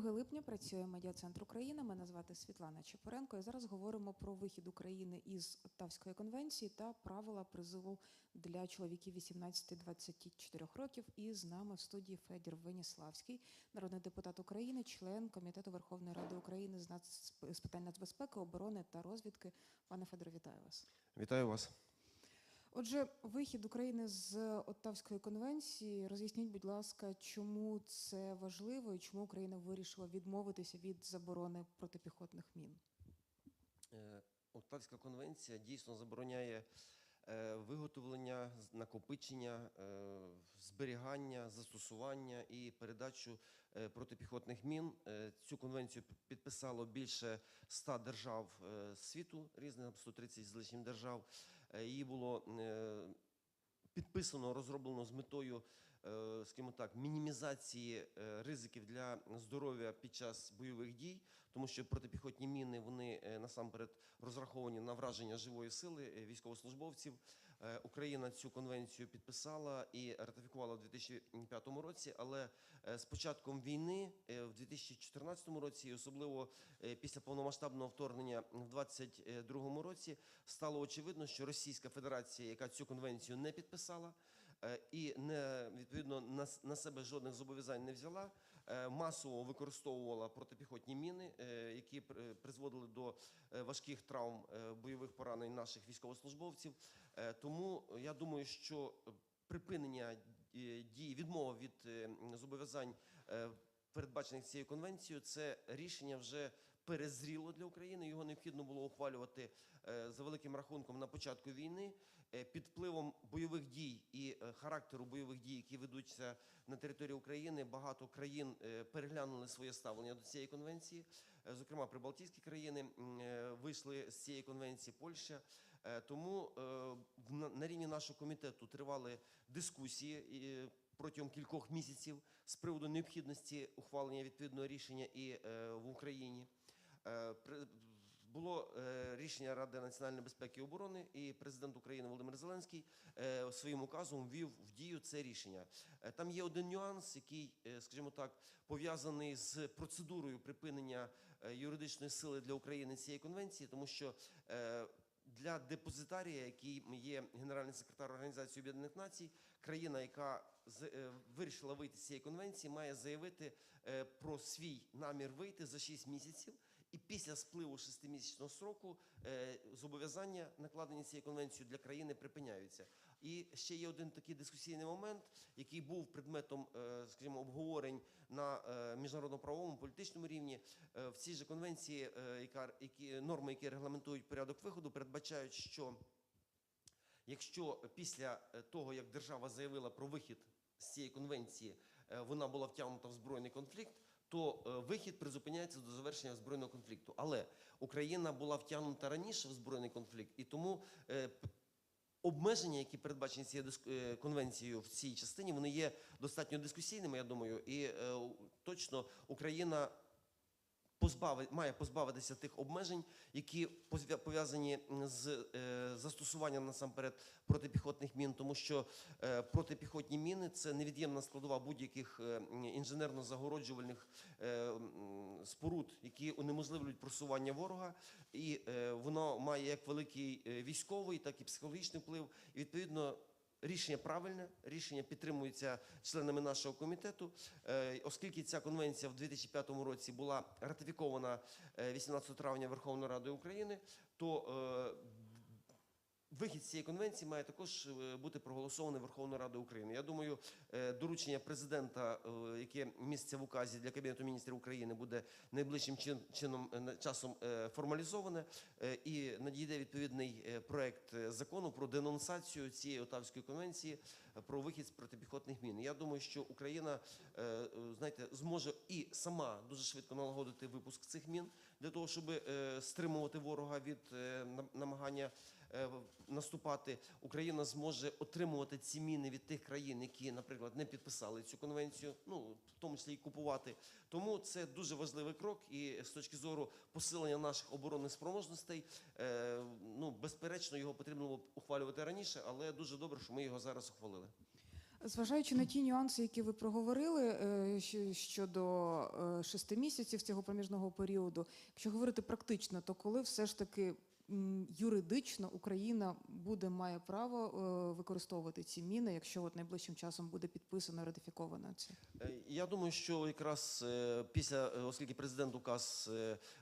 2 липня працює медіа-центр України. Мене звати Світлана Чепуренко. І зараз говоримо про вихід України із Оттавської конвенції та правила призову для чоловіків 18-24 років. І з нами в студії Федір Веніславський, народний депутат України, член комітету Верховної Ради України з, нац... з питань нацбезпеки, оборони та розвідки. Пане Федоре, вітаю вас. Вітаю вас. Отже, вихід України з Оттавської конвенції. Роз'ясніть, будь ласка, чому це важливо і чому Україна вирішила відмовитися від заборони протипіхотних мін? Е, Оттавська конвенція дійсно забороняє е, виготовлення, накопичення, е, зберігання, застосування і передачу протипіхотних мін. Цю конвенцію підписало більше 100 держав світу, різних там 130 з лишнім держав. Е, Її було е, підписано, розроблено з метою, е, скажімо так, мінімізації ризиків для здоров'я під час бойових дій, тому що протипіхотні міни вони насамперед розраховані на враження живої сили військовослужбовців. Е, Україна цю конвенцію підписала і ратифікувала в 2005 році, але е, з початком війни е, в 2014 році, і особливо після повномасштабного вторгнення в 2022 році, стало очевидно, що Російська Федерація, яка цю конвенцію не підписала і не відповідно на, себе жодних зобов'язань не взяла, масово використовувала протипіхотні міни, е, які при- призводили до е, важких травм е, бойових поранень наших військовослужбовців. Е, Тому я думаю, що припинення е, дії, відмова від е, зобов'язань, е, передбачених цією конвенцією, це рішення вже перезріло для України. Його необхідно було ухвалювати е, за великим рахунком на початку війни Е, під впливом бойових дій і е, характеру бойових дій, які ведуться на території України. Багато країн переглянули своє ставлення до цієї конвенції. Зокрема, прибалтійські країни вийшли з цієї конвенції, Польща. Тому на- рівні нашого комітету тривали дискусії. Протягом кількох місяців з приводу необхідності ухвалення відповідного рішення і в Україні було е, рішення Ради національної безпеки і оборони, і президент України Володимир Зеленський е, своїм указом ввів в дію це рішення. Е, Там є один нюанс, який, е, скажімо так, пов'язаний з процедурою припинення е, юридичної сили для України цієї конвенції, тому що е, для депозитарія, який є генеральний секретар Організації Об'єднаних Націй, країна, яка е, вирішила вийти з цієї конвенції, має заявити е, про свій намір вийти за 6 місяців. І після спливу шестимісячного сроку е, зобов'язання, накладені цією конвенцією для країни, припиняються. І ще є один такий дискусійний момент, який був предметом, е, скажімо, обговорень на е, міжнародно-правовому політичному рівні. В цій же конвенції, які норми, які регламентують порядок виходу, передбачають, що Якщо після того, як держава заявила про вихід з цієї конвенції, вона була втягнута в збройний конфлікт, то е, вихід призупиняється до завершення збройного конфлікту. Але Україна була втягнута раніше в збройний конфлікт, і тому е, обмеження, які передбачені цією е, конвенцією в цій частині, вони є достатньо дискусійними, я думаю, і точно Україна позбави, має позбавитися тих обмежень, які пов'язані з е, застосуванням насамперед протипіхотних мін, тому що е, протипіхотні міни це невід'ємна складова будь-яких е, інженерно-загороджувальних споруд, які унеможливлюють просування ворога, і воно має як великий військовий, так і психологічний вплив. І відповідно. Рішення правильне, рішення підтримується членами нашого комітету, Е, оскільки ця конвенція в 2005 році була ратифікована е, 18 травня Верховною Радою України, то е, Вихід з цієї конвенції має також е, бути проголосований Верховною Радою України. Я думаю, е, доручення президента, е, яке міститься в указі для Кабінету міністрів України, буде найближчим чин- чином часом формалізоване і надійде відповідний проект закону про денонсацію цієї Отавської конвенції про вихід з протипіхотних мін. Я думаю, що Україна знаєте, зможе і сама дуже швидко налагодити випуск цих мін для того, щоб е, стримувати ворога від е, намагання е, наступати. Україна зможе отримувати ці міни від тих країн, які, наприклад, не підписали цю конвенцію, ну в тому числі і купувати. Тому це дуже важливий крок. І з точки зору посилення наших оборонних спроможностей, ну безперечно, його потрібно було ухвалювати раніше, але дуже добре, що ми його зараз ухвалили. Зважаючи на ті нюанси, які ви проговорили е, щодо е, шести місяців цього проміжного періоду, якщо говорити практично, то коли все ж таки юридично Україна буде має право е, використовувати ці міни, якщо от найближчим часом буде підписано ратифіковано це? Е, Я думаю, що якраз е, після, оскільки президент указ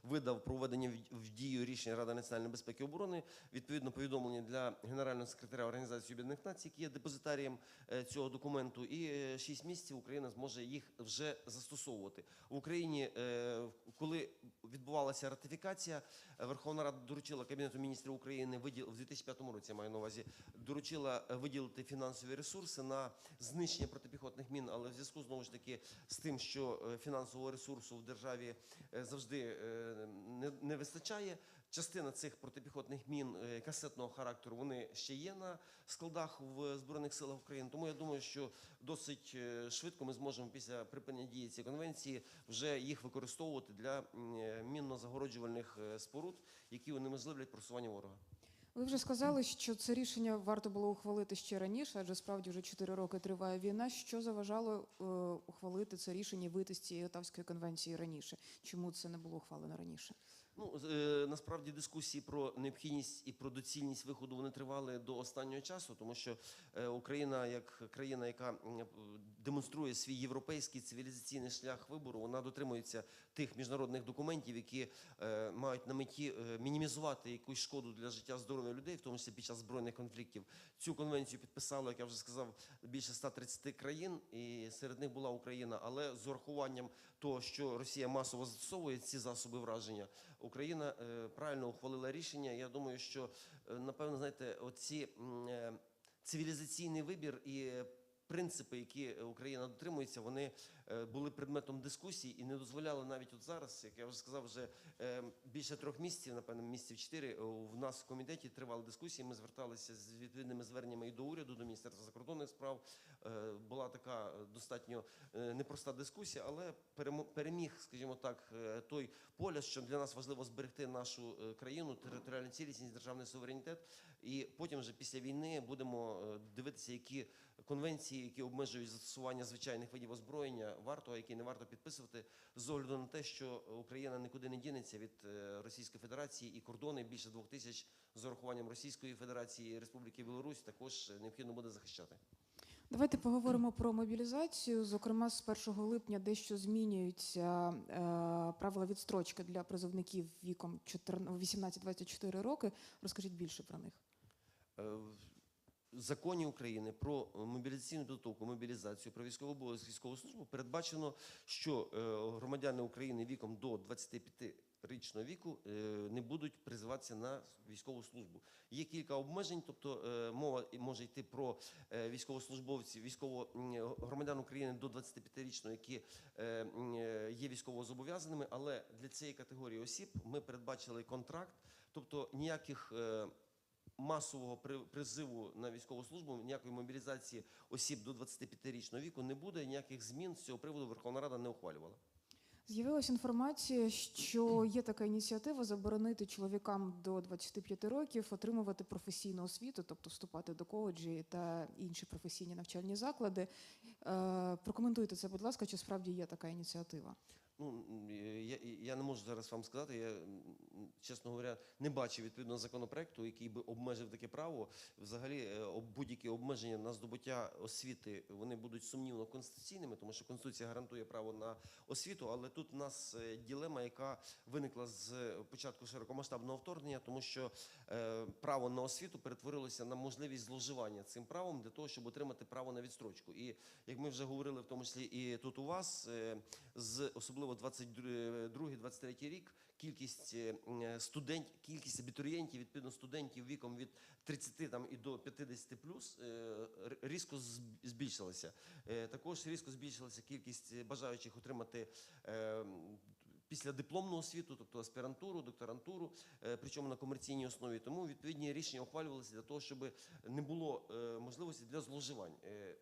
видав про введення в- дію рішення Ради національної безпеки і оборони, відповідно повідомлення для генерального секретаря Організації Об'єднаних Націй, який є депозитарієм цього документу, і е, шість місяців Україна зможе їх вже застосовувати в Україні. Коли відбувалася ратифікація, Верховна Рада доручила Кабінету міністрів України виділ в 2005 році. Я маю на увазі доручила е, виділити фінансові ресурси на знищення протипіхотних мін, але в зв'язку знову ж таки з тим, що е, фінансового ресурсу в державі е, завжди не вистачає. Частина цих протипіхотних мін е, касетного характеру вони ще є на складах в збройних силах України. Тому я думаю, що досить е, швидко ми зможемо після припинення дії цієї конвенції вже їх використовувати для е, мінно-загороджувальних споруд, які унеможливлять просування ворога. Ви вже сказали, що це рішення варто було ухвалити ще раніше, адже справді вже 4 роки триває війна. Що заважало е, ухвалити це рішення вийти з цієї Отавської конвенції раніше? Чому це не було ухвалено раніше? Ну е, насправді дискусії про необхідність і про доцільність виходу вони тривали до останнього часу, тому що е, Україна, як країна, яка е, демонструє свій європейський цивілізаційний шлях вибору, вона дотримується тих міжнародних документів, які мають на меті мінімізувати якусь шкоду для життя здоров'я людей, в тому числі під час збройних конфліктів. Цю конвенцію підписало, як я вже сказав, більше 130 країн, і серед них була Україна. Але з урахуванням того, що Росія масово застосовує ці засоби враження, Україна е, правильно ухвалила рішення. Я думаю, що е, напевно, знаєте, оці е, цивілізаційний вибір і принципи, які е, Україна дотримується, вони е, були предметом дискусій і не дозволяли навіть от зараз, як я вже сказав, вже е, більше трьох місяців, напевно, місяців чотири. В нас в комітеті тривали дискусії. Ми зверталися з відповідними зверненнями і до уряду, до міністерства закордонних справ. Була така достатньо непроста дискусія, але переміг, скажімо так, той поля, що для нас важливо зберегти нашу країну, територіальну цілісність, державний суверенітет. І потім вже після війни будемо дивитися, які конвенції, які обмежують застосування звичайних видів озброєння, варто, а які не варто підписувати, з огляду на те, що Україна нікуди не дінеться від е, Російської Федерації і кордони більше двох тисяч з урахуванням Російської Федерації і Республіки Білорусь також е, необхідно буде захищати. Давайте поговоримо про мобілізацію. Зокрема, з 1 липня дещо змінюються е, правила відстрочки для призовників віком 14 18-24 роки. Розкажіть більше про них. Е, законі України про мобілізаційну підготовку, мобілізацію, про військову обов'язок, військову службу передбачено, що е, громадяни України віком до 25-річного віку е, не будуть призиватися на військову службу. Є кілька обмежень, тобто е, мова може йти про е, військовослужбовців, військово громадян України до 25-річного, які е, е, є військовозобов'язаними, але для цієї категорії осіб ми передбачили контракт, тобто ніяких. Масового при- призиву на військову службу, ніякої мобілізації осіб до 25-річного віку не буде. Ніяких змін з цього приводу Верховна Рада не ухвалювала. З'явилася інформація, що є така ініціатива заборонити чоловікам до 25 років отримувати професійну освіту, тобто вступати до коледжі та інші професійні навчальні заклади. Е, Прокоментуйте це, будь ласка, чи справді є така ініціатива? Ну я, я не можу зараз вам сказати. Я чесно говоря не бачив відповідного законопроекту, який би обмежив таке право. Взагалі, е, будь-які обмеження на здобуття освіти вони будуть сумнівно конституційними, тому що конституція гарантує право на освіту. Але тут у нас е, ділема, яка виникла з початку широкомасштабного вторгнення, тому що е, право на освіту перетворилося на можливість зловживання цим правом для того, щоб отримати право на відстрочку. І як ми вже говорили, в тому числі і тут у вас, е, з особливо 22-23 рік, кількість е, м, студент, кількість абітурієнтів, відповідно студентів віком від 30 там і до 50 плюс е, різко збільшилася. Е, Також різко збільшилася кількість е, бажаючих отримати. е, Після дипломну освіту, тобто аспірантуру, докторантуру, е, причому на комерційній основі, тому відповідні рішення ухвалювалися для того, щоб не було е, можливості для зловживань. Е,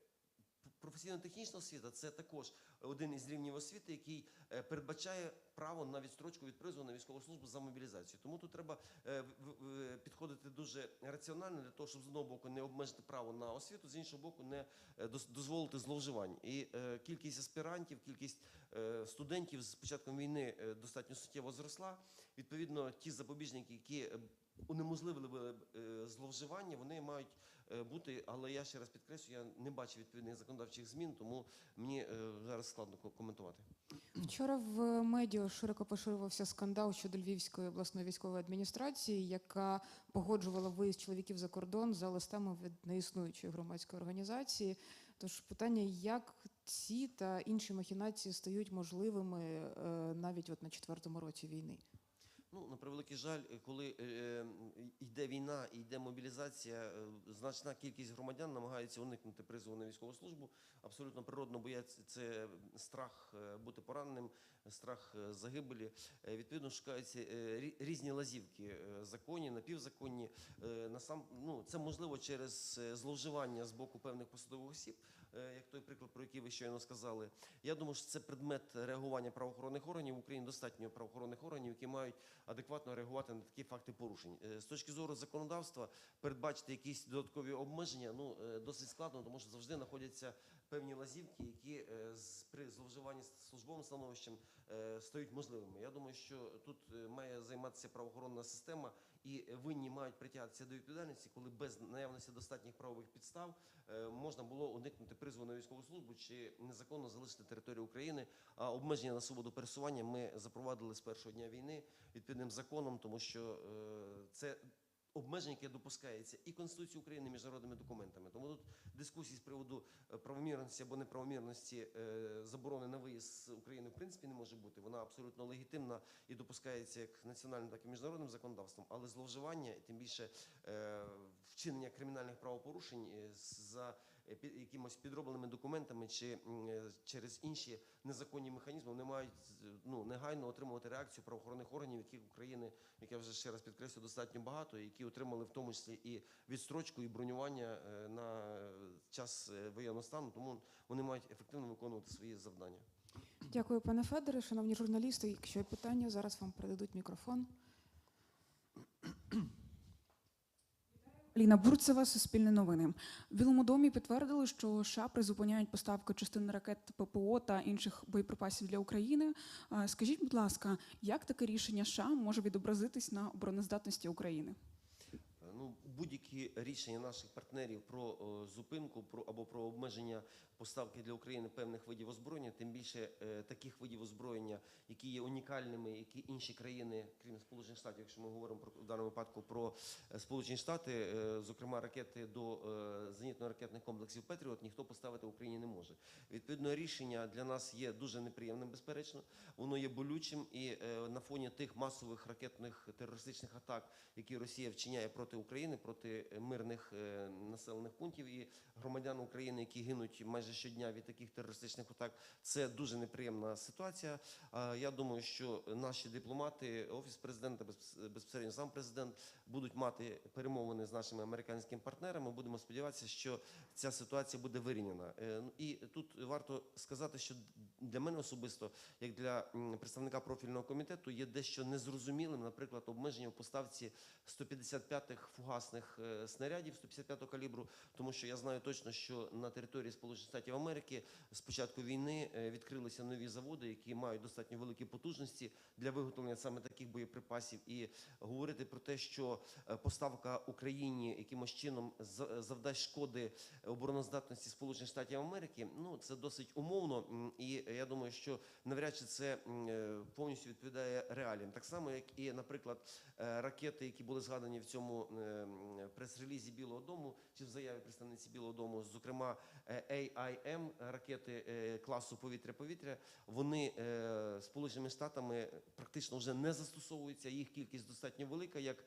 професійно-технічна освіта це також один із рівнів освіти, який е, передбачає право на відстрочку від призову на військову службу за мобілізацію. Тому тут треба е, в- підходити дуже раціонально для того, щоб з одного боку не обмежити право на освіту, з іншого боку, не е, дозволити зловживань. І е, кількість аспірантів, кількість е, студентів з початком війни е, достатньо суттєво зросла. Відповідно, ті запобіжники, які е, унеможливили е, зловживання, вони мають е, бути. Але я ще раз підкреслю, я не бачу відповідних законодавчих змін, тому мені е, зараз складно коментувати. Вчора в медіа широко поширювався скандал щодо Львівської обласної військової адміністрації, яка погоджувала виїзд чоловіків за кордон за листами від неіснуючої громадської організації. Тож питання, як ці та інші махінації стають можливими навіть от на четвертому році війни? Ну, на превеликий жаль, коли е, е, йде війна і йде мобілізація, е, значна кількість громадян намагається уникнути призову на військову службу. Абсолютно природно бояться це страх бути пораненим, страх загибелі. Відповідно, шукаються е, рі- різні лазівки е, законні, напівзаконні. Е, Насам ну це можливо через зловживання з боку певних посадових осіб, як той приклад, про який ви щойно сказали. Я думаю, що це предмет реагування правоохоронних органів в Україні. Достатньо правоохоронних органів, які мають адекватно реагувати на такі факти порушень. Е, З точки зору законодавства передбачити якісь додаткові обмеження ну е, досить складно, тому що завжди знаходяться певні лазівки, які е, при зловживанні службовим становищем е, стають можливими. Я думаю, що тут е, має займатися правоохоронна система, і винні мають притягатися до відповідальності, коли без наявності достатніх правових підстав е, можна було уникнути призву на військову службу чи незаконно залишити територію України. А обмеження на свободу пересування ми запровадили з першого дня війни відповідним законом, тому що е, це обмеження, яке допускається і Конституцією України, і міжнародними документами. Тому тут дискусії з приводу е, правомірності або неправомірності е, заборони на виїзд з України в принципі не може бути. Вона абсолютно легітимна і допускається як національним, так і міжнародним законодавством. Але зловживання, тим більше е, вчинення кримінальних правопорушень за якимось підробленими документами чи е, через інші незаконні механізми, вони мають е, ну негайно отримувати реакцію правоохоронних органів, яких України, як я вже ще раз підкреслю, достатньо багато, які отримали в тому числі і відстрочку, і бронювання е, на е, час е, воєнного стану, тому вони мають ефективно виконувати свої завдання. Дякую, пане Федоре. Шановні журналісти, якщо є питання, зараз вам передадуть мікрофон. Ліна Бурцева, Суспільне новини. В Білому домі підтвердили, що США призупиняють поставки частини ракет ППО та інших боєприпасів для України. Скажіть, будь ласка, як таке рішення США може відобразитись на обороноздатності України? Ну, будь-які рішення наших партнерів про е, зупинку про або про обмеження поставки для України певних видів озброєння, тим більше е, таких видів озброєння, які є унікальними, які інші країни, крім Сполучених Штатів, якщо ми говоримо про в даному випадку про е, Сполучені Штати, зокрема ракети до зенітно-ракетних комплексів Петріот, ніхто поставити Україні не може. Відповідно, рішення для нас є дуже неприємним, безперечно. Воно є болючим і на фоні тих масових ракетних терористичних атак, які Росія вчиняє проти України, проти мирних е, населених пунктів і громадян України, які гинуть майже щодня від таких терористичних атак. Це дуже неприємна ситуація. Я думаю, що наші дипломати, офіс президента, безпос- безпосередньо сам президент будуть мати перемовини з нашими американськими партнерами. Будемо сподіватися, що ця ситуація буде вирівняна. Е, ну, І тут варто сказати, що для мене особисто, як для представника профільного комітету, є дещо незрозумілим, наприклад, обмеження в поставці 155-х фугасних е, снарядів 155-го калібру, тому що я знаю точно, що на території Сполучених Штатів Америки з початку війни е, відкрилися нові заводи, які мають достатньо великі потужності для виготовлення саме таких боєприпасів. І говорити про те, що поставка Україні якимось чином за- завдасть шкоди обороноздатності Сполучених Штатів Америки, ну це досить умовно, і я думаю, що навряд чи це е, повністю відповідає реаліям. Так само, як і, наприклад, е, ракети, які були згадані в цьому е, прес-релізі Білого Дому чи в заяві представниці Білого Дому, зокрема е, AIM, ракети е, класу повітря-повітря, вони е, Сполученими Штатами практично вже не застосовуються. Їх кількість достатньо велика, як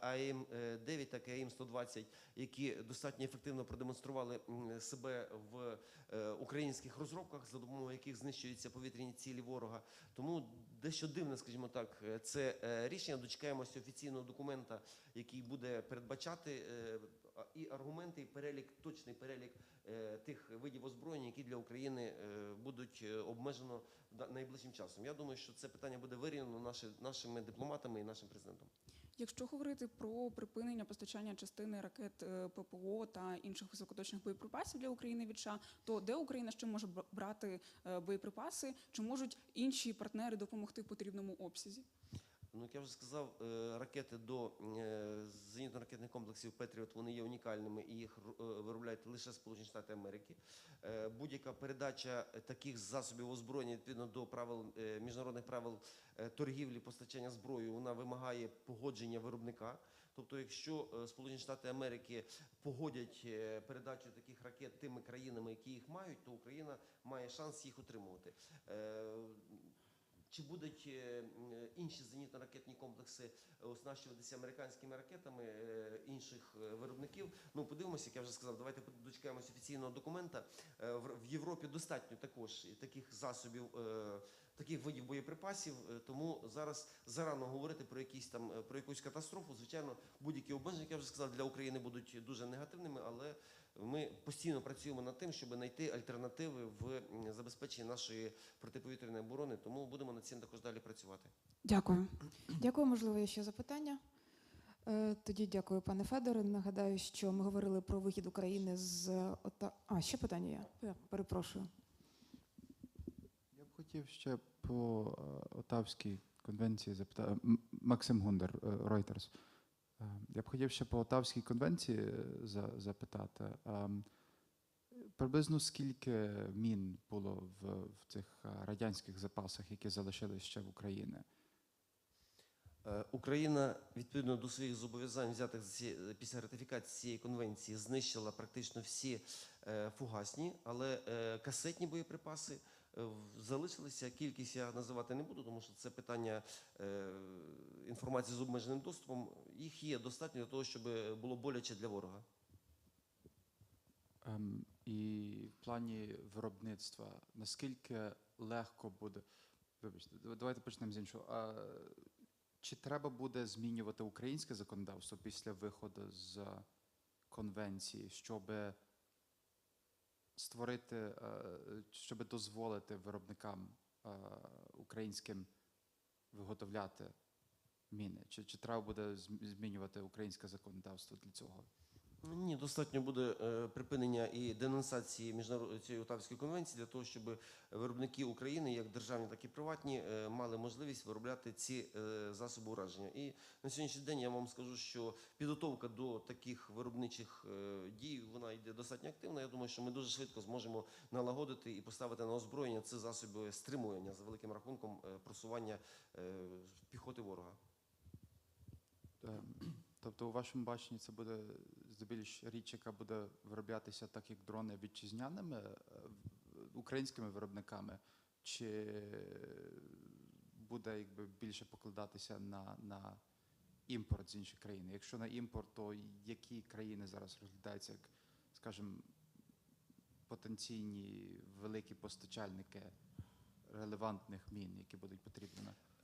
АІМ-9, так і АІМ-120, які достатньо ефективно продемонстрували себе в е, українських розробках, за допомогою яких знищуються повітряні цілі ворога. Тому дещо дивне, скажімо так, е, це е, рішення. Дочекаємося офіційного документа, який буде передбачати і аргументи, і перелік, точний перелік тих видів озброєння, які для України будуть обмежено найближчим часом. Я думаю, що це питання буде вирішено нашими дипломатами і нашим президентом. Якщо говорити про припинення постачання частини ракет е, ППО та інших високоточних боєприпасів для України від США, то де Україна ще може бра- брати е, боєприпаси? Чи можуть інші партнери допомогти в потрібному обсязі? Ну, як я вже сказав, е, ракети до е, зенітно-ракетних комплексів Петріот вони є унікальними і їх е, виробляють лише Сполучені Штати Америки. Будь-яка передача таких засобів озброєння відповідно до правил міжнародних правил торгівлі, постачання зброї, вона вимагає погодження виробника. Тобто, якщо Сполучені Штати Америки погодять передачу таких ракет тими країнами, які їх мають, то Україна має шанс їх отримувати. Чи будуть е, інші зенітно-ракетні комплекси оснащуватися американськими ракетами е, інших е, виробників? Ну подивимося, як я вже сказав. Давайте дочекаємося офіційного документа. В Європі достатньо також таких засобів, таких видів боєприпасів. е, Тому зараз зарано говорити про якісь там е, про якусь катастрофу. Звичайно, будь-які обмеження, як я вже сказав, для України будуть дуже негативними, але ми постійно працюємо над тим, щоб знайти альтернативи в забезпеченні нашої протиповітряної оборони. Тому будемо над цим також далі працювати. Дякую. Дякую, можливо, є ще запитання. Е, Тоді дякую, пане Федоре. Нагадаю, що ми говорили про вихід України з ОТА. А, ще питання є. Перепрошую. Хотів ще по е, Отавській конвенції запитати. Максим Гундер, е, Reuters. Е, Я б хотів ще по Отавській конвенції е, запитати. Ем, Приблизно скільки мін було в, в цих е, радянських запасах, які залишились ще в Україні? Е, Україна відповідно до своїх зобов'язань, взятих після ратифікації цієї конвенції, знищила практично всі е, фугасні, але е, касетні боєприпаси е, залишилися. Кількість я називати не буду, тому що це питання е, інформації з обмеженим доступом. Їх є достатньо для того, щоб було боляче для ворога. Ем, І в плані виробництва, наскільки легко буде. Вибачте, давайте почнемо з іншого. А, чи треба буде змінювати українське законодавство після виходу з конвенції, щоб створити, е, щоб дозволити виробникам е, українським виготовляти міни? Чи, чи треба буде зм- змінювати українське законодавство для цього? Ні, достатньо буде е, припинення і денонсації міжнародної цієї Отавської конвенції для того, щоб виробники України, як державні, так і приватні, е, мали можливість виробляти ці е, засоби ураження. І на сьогоднішній день я вам скажу, що підготовка до таких виробничих е, дій вона йде достатньо активно. Я думаю, що ми дуже швидко зможемо налагодити і поставити на озброєння ці засоби стримування за великим рахунком просування піхоти ворога. Тобто, у вашому баченні це буде здебільш річ, яка буде вироблятися так, як дрони вітчизняними е, українськими виробниками, чи буде якби більше покладатися на, на імпорт з інших країн? Якщо на імпорт, то які країни зараз розглядаються як, скажімо, потенційні великі постачальники релевантних мін, які будуть потрібні?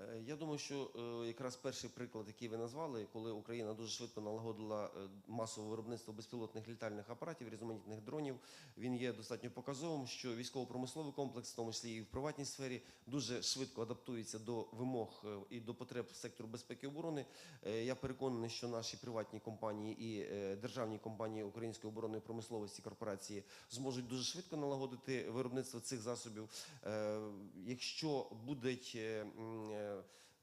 Е, Я думаю, що е, якраз перший приклад, який ви назвали, коли Україна дуже швидко налагодила е, масове виробництво безпілотних літальних апаратів, різноманітних дронів, він є достатньо показовим, що військово-промисловий комплекс, в тому числі і в приватній сфері, дуже швидко адаптується до вимог і до потреб сектору безпеки і оборони. Я переконаний, що наші приватні компанії і державні компанії української оборонної промисловості корпорації зможуть дуже швидко налагодити виробництво цих засобів. Якщо будуть,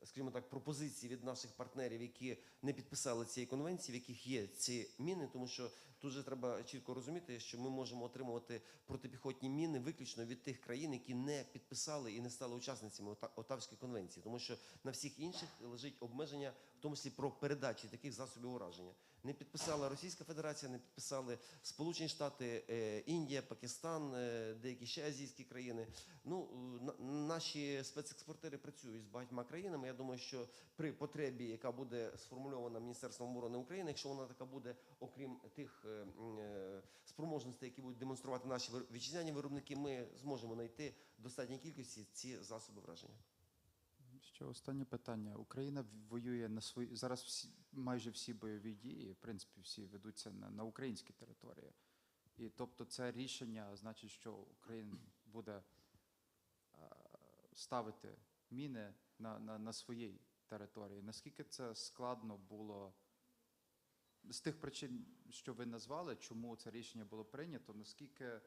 скажімо так, пропозиції від наших партнерів, які не підписали цієї конвенції, в яких є ці міни, тому що тут же треба чітко розуміти, що ми можемо отримувати протипіхотні міни виключно від тих країн, які не підписали і не стали учасницями Ота- Отавської конвенції, тому що на всіх інших лежить обмеження, в тому числі про передачі таких засобів ураження. Не підписала Російська Федерація, не підписали Сполучені Штати, е, Індія, Пакистан, е, деякі ще азійські країни. Ну на- наші спецекспортери працюють з багатьма країнами. Я думаю, що при потребі, яка буде сформульована Міністерством оборони України, якщо вона така буде, окрім тих спроможностей, які будуть демонструвати наші вітчизняні виробники, ми зможемо знайти достатній кількості ці засоби враження. Ще останнє питання. Україна воює на свої зараз. Всі майже всі бойові дії, в принципі, всі ведуться на, на українській території. І тобто, це рішення значить, що Україна буде е, ставити міни на, на, на своїй території. Наскільки це складно було з тих причин, що ви назвали, чому це рішення було прийнято? Наскільки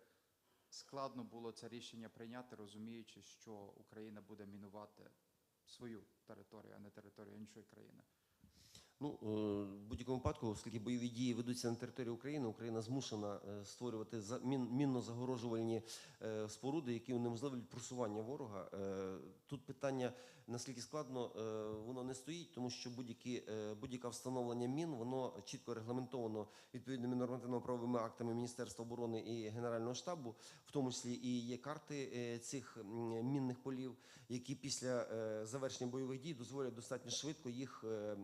складно було це рішення прийняти, розуміючи, що Україна буде мінувати свою територію, а не територію іншої країни? Ну, е, в будь-якому випадку, оскільки бойові дії ведуться на території України, Україна змушена е, створювати за- мінно-загорожувальні е, споруди, які унеможливлюють просування ворога. Тут питання наскільки складно, воно не стоїть, тому що будь-яке встановлення мін, воно чітко регламентовано відповідними нормативно-правовими актами Міністерства оборони і Генерального штабу, в тому числі і є карти цих мінних полів, які після завершення бойових дій дозволять достатньо швидко їх е,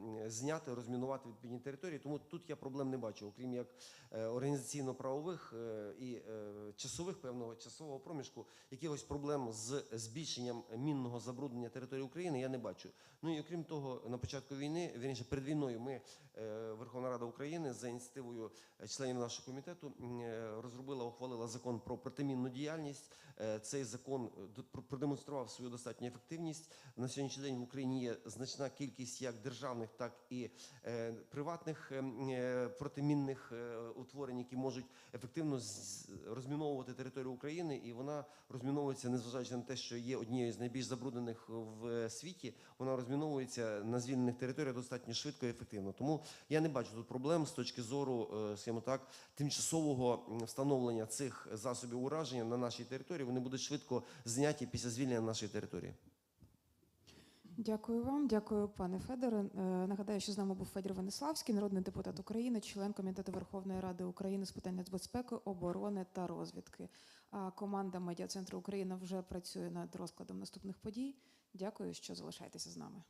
м, зняти, розмінувати відповідні території. Тому тут я проблем не бачу, окрім як е, організаційно-правових е, і е, часових певного часового проміжку, якихось проблем з збільшенням мінного забруднення території України я не бачу. Ну і окрім того, на початку війни, вірніше перед війною, ми Верховна Рада України за ініціативою членів нашого комітету розробила, ухвалила закон про протимінну діяльність. Цей закон продемонстрував свою достатню ефективність. На сьогоднішній день в Україні є значна кількість як державних, так і приватних е, е, протимінних е, утворень, які можуть ефективно розміновувати територію України, і вона розміновується, незважаючи на те, що є однією з найбільш забруднених в світі. Вона розміновується на звільнених територіях достатньо швидко і ефективно. Тому я не бачу тут проблем з точки зору, е, скажімо так, тимчасового встановлення цих засобів ураження на нашій території. Вони будуть швидко зняті після звільнення нашої території. Дякую вам, дякую, пане Федоре. Е, Нагадаю, що з нами був Федір Венеславський, народний депутат України, член комітету Верховної Ради України з питань нацбезпеки, оборони та розвідки. А команда медіа центру Україна вже працює над розкладом наступних подій. Дякую, що залишаєтеся з нами.